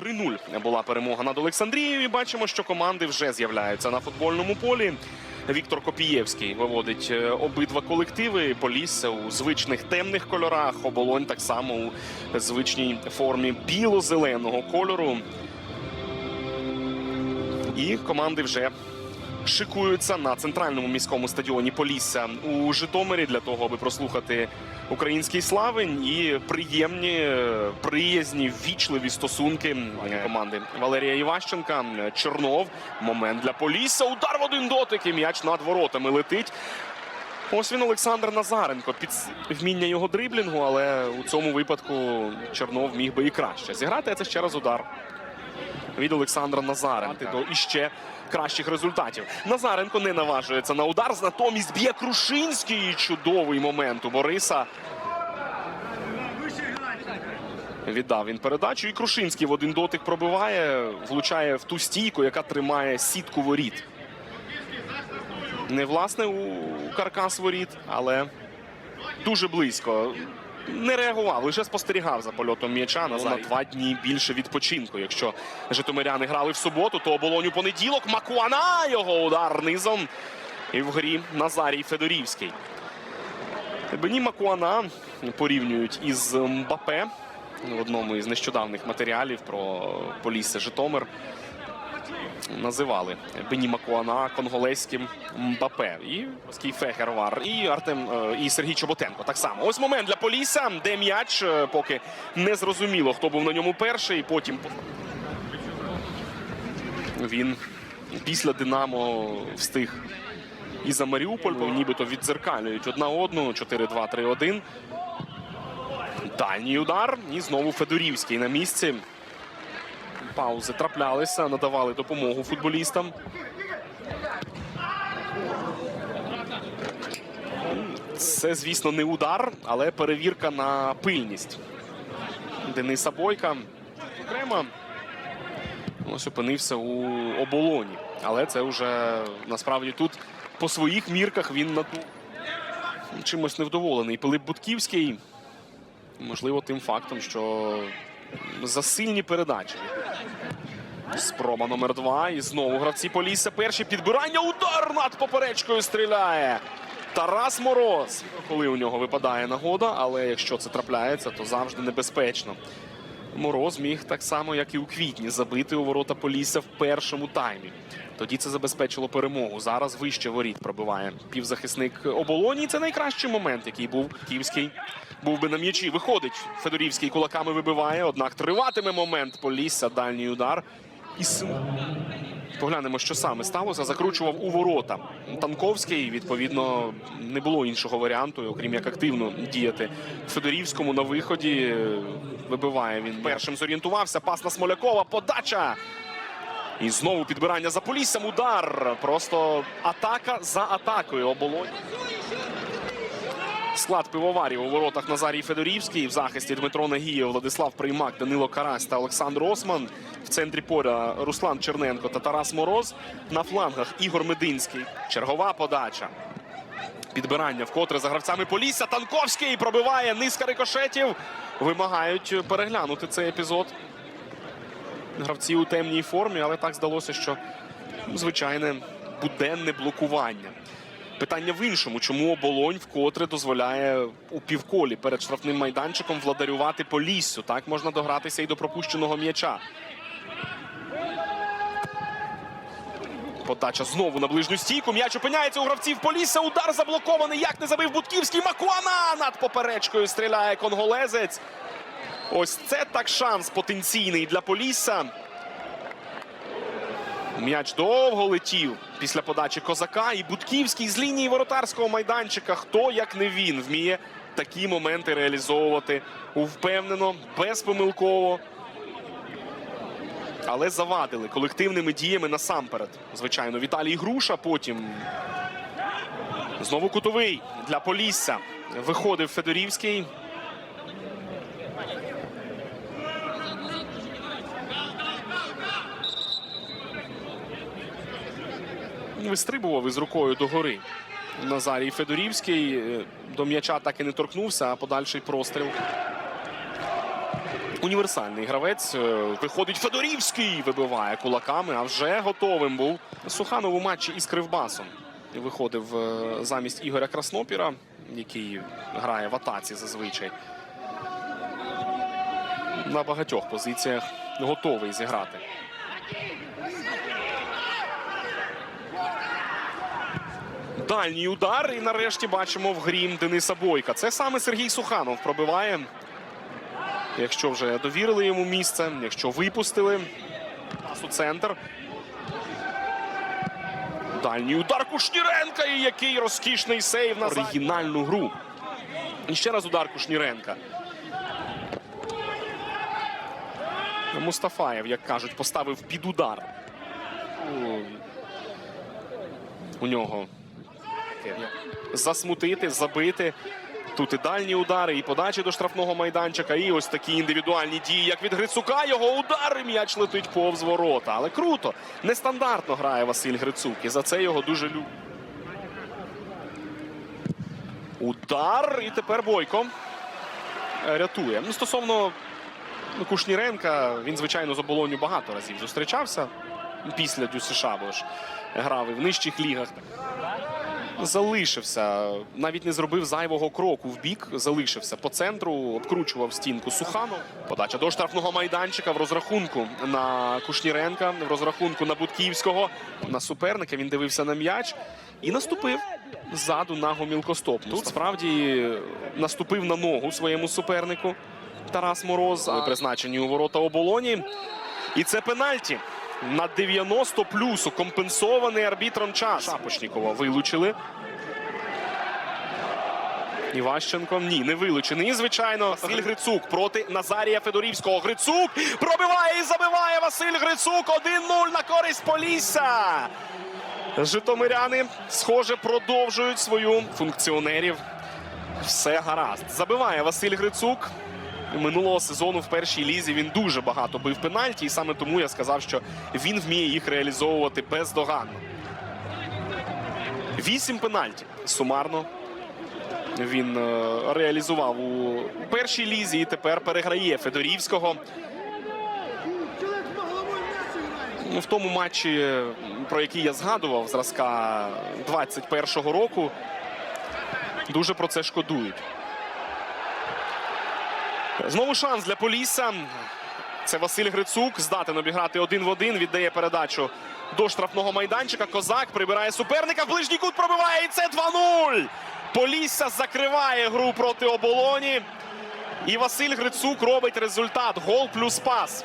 3-0 була перемога над Олександрією. І бачимо, що команди вже з'являються на футбольному полі. Віктор Копієвський виводить е, обидва колективи. Полісся у звичних темних кольорах. Оболонь так само у звичній формі біло-зеленого кольору. І команди вже шикуються на центральному міському стадіоні Полісся у Житомирі для того, аби прослухати український славень і приємні, приязні, ввічливі стосунки е, команди Валерія Іващенка. Чорнов. Момент для Полісся. Удар в один дотик і м'яч над воротами летить. Ось він Олександр Назаренко під вміння його дриблінгу, але у цьому випадку Чорнов міг би і краще зіграти. А це ще раз удар від Олександра Назаренка до іще кращих результатів. Назаренко не наважується на удар. Натомість б'є Крушинський. Чудовий момент у Бориса. Віддав він передачу. І Крушинський в один дотик пробиває, влучає в ту стійку, яка тримає сітку воріт. Не власне у каркас воріт, але дуже близько. Не реагував, лише спостерігав за польотом м'яча на на два дні більше відпочинку. Якщо житомиряни грали в суботу, то оболонь у понеділок. Макуана його удар низом. І в грі Назарій Федорівський. Бені Макуана порівнюють із Мбапе в одному із нещодавних матеріалів про Полісся Житомир. Називали Бені Макуана конголезьким Мбапе. І Оскій Фехервар, і Артем е, і Сергій Чоботенко. Так само. Ось момент для Полісся, де м'яч, е, поки не зрозуміло, хто був на ньому перший. Потім він після Динамо встиг і за Маріуполь, нібито віддзеркалюють одна одну. 4-2-3-1. Дальній удар. І знову Федорівський на місці. Паузи траплялися, надавали допомогу футболістам. Це, звісно, не удар, але перевірка на пильність. Дениса Бойка окремо ось опинився у оболоні. Але це вже насправді тут по своїх мірках він на чимось невдоволений. Пилип Будківський. Можливо, тим фактом, що за сильні передачі. Спроба номер два. І знову гравці Полісся. Перші підбирання. Удар над поперечкою стріляє. Тарас Мороз. Коли у нього випадає нагода, але якщо це трапляється, то завжди небезпечно. Мороз міг так само, як і у квітні, забити у ворота Полісся в першому таймі. Тоді це забезпечило перемогу. Зараз вище воріт пробиває півзахисник оболоні. Це найкращий момент, який був Київський. Був би на м'ячі. Виходить. Федорівський кулаками вибиває. Однак триватиме момент Полісся. Дальній удар. І Поглянемо, що саме сталося. Закручував у ворота. Танковський, відповідно, не було іншого варіанту, окрім як активно діяти. Федорівському на виході е, вибиває він. Першим зорієнтувався. Пас на Смолякова. Подача. І знову підбирання за Поліссям. Удар. Просто атака за атакою. Оболонь. Склад пивоварів у воротах Назарій Федорівський. В захисті Дмитро Нагієв, Владислав Приймак, Данило Карась та Олександр Осман. В центрі поля Руслан Черненко та Тарас Мороз. На флангах Ігор Мединський. Чергова подача. Підбирання вкотре за гравцями Полісся. Танковський пробиває низка рикошетів. Вимагають переглянути цей епізод. Гравці у темній формі, але так здалося, що звичайне буденне блокування. Питання в іншому, чому оболонь вкотре дозволяє у півколі перед штрафним майданчиком владарювати по ліссю. Так можна догратися і до пропущеного м'яча. Подача знову на ближню стійку. М'яч опиняється у гравців Полісся. Удар заблокований. Як не забив Будківський. Макуана над поперечкою стріляє конголезець. Ось це так шанс потенційний для Полісся. М'яч довго летів після подачі козака. І Будківський з лінії воротарського майданчика. Хто як не він вміє такі моменти реалізовувати впевнено, безпомилково. Але завадили колективними діями насамперед. Звичайно, Віталій Груша. Потім знову кутовий для Полісся. Виходив Федорівський. Вистрибував із рукою догори. Назарій Федорівський е, до м'яча так і не торкнувся, а подальший простріл. Універсальний гравець. Е, Виходить Федорівський, вибиває кулаками, а вже готовим був. Суханов у матчі із Кривбасом. Виходив е, замість Ігоря Краснопіра, який грає в атаці зазвичай. На багатьох позиціях готовий зіграти. Дальній удар. І нарешті бачимо в грім Дениса Бойка. Це саме Сергій Суханов пробиває. Якщо вже довірили йому місце, якщо випустили пас у центр. Дальній удар Кушніренка. І який розкішний сейв на оригінальну гру. І ще раз удар Кушніренка. Мустафаєв, як кажуть, поставив під удар. У, у нього засмутити, забити. Тут і дальні удари, і подачі до штрафного майданчика, і ось такі індивідуальні дії, як від Грицука. Його удар, і м'яч летить повз ворота. Але круто, нестандартно грає Василь Грицук. І за це його дуже люблю. Удар. І тепер Бойко рятує. Ну, стосовно ну, Кушніренка, він, звичайно, з оболоню багато разів зустрічався після ДЮСШ, бо ж грав і в нижчих лігах. Залишився, навіть не зробив зайвого кроку в бік, залишився по центру, обкручував стінку Суханов. Подача до штрафного майданчика в розрахунку на Кушніренка, в розрахунку на Будківського, на суперника. Він дивився на м'яч і наступив ззаду на гомілкостопну. Тут справді наступив на ногу своєму супернику Тарас Мороз, а призначені у ворота оболоні. І це пенальті. На 90 плюсу компенсований арбітром час. Шапочнікова вилучили. Іващенко ні, не вилучений. І, звичайно, Василь Грицук проти Назарія Федорівського. Грицук пробиває і забиває Василь Грицук. 1-0 на користь Полісся. Житомиряни, схоже, продовжують свою функціонерів. Все гаразд. Забиває Василь Грицук. Минулого сезону в першій лізі він дуже багато бив пенальті, і саме тому я сказав, що він вміє їх реалізовувати бездоганно. Вісім пенальті сумарно він е, реалізував у першій лізі і тепер переграє Федорівського. Ну, В тому матчі, про який я згадував, зразка 21-го року, дуже про це шкодують. Знову шанс для Полісся. Це Василь Грицук. Здатен обіграти один в один. Віддає передачу до штрафного майданчика. Козак прибирає суперника. В ближній кут пробиває. І це 2-0. Полісся закриває гру проти оболоні. І Василь Грицук робить результат. Гол плюс пас.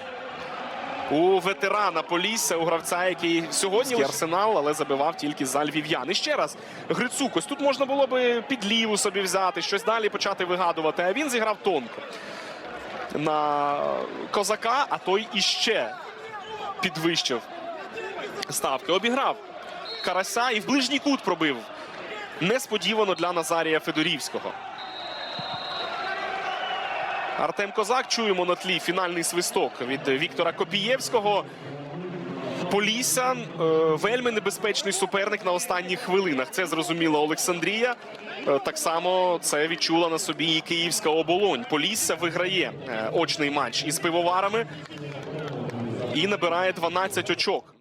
У ветерана Полісся, у гравця, який сьогодні арсенал, але забивав тільки за львів'ян. І ще раз Грицук. Ось тут можна було би під ліву собі взяти, щось далі почати вигадувати. А він зіграв тонко на козака, а той іще підвищив ставки. Обіграв Карася і в ближній кут пробив. Несподівано для Назарія Федорівського. Артем Козак чуємо на тлі фінальний свисток від Віктора Копієвського. Полісся е, вельми небезпечний суперник на останніх хвилинах. Це зрозуміла Олександрія. Е, Так само це відчула на собі і Київська оболонь. Полісся виграє е, очний матч із пивоварами і набирає 12 очок.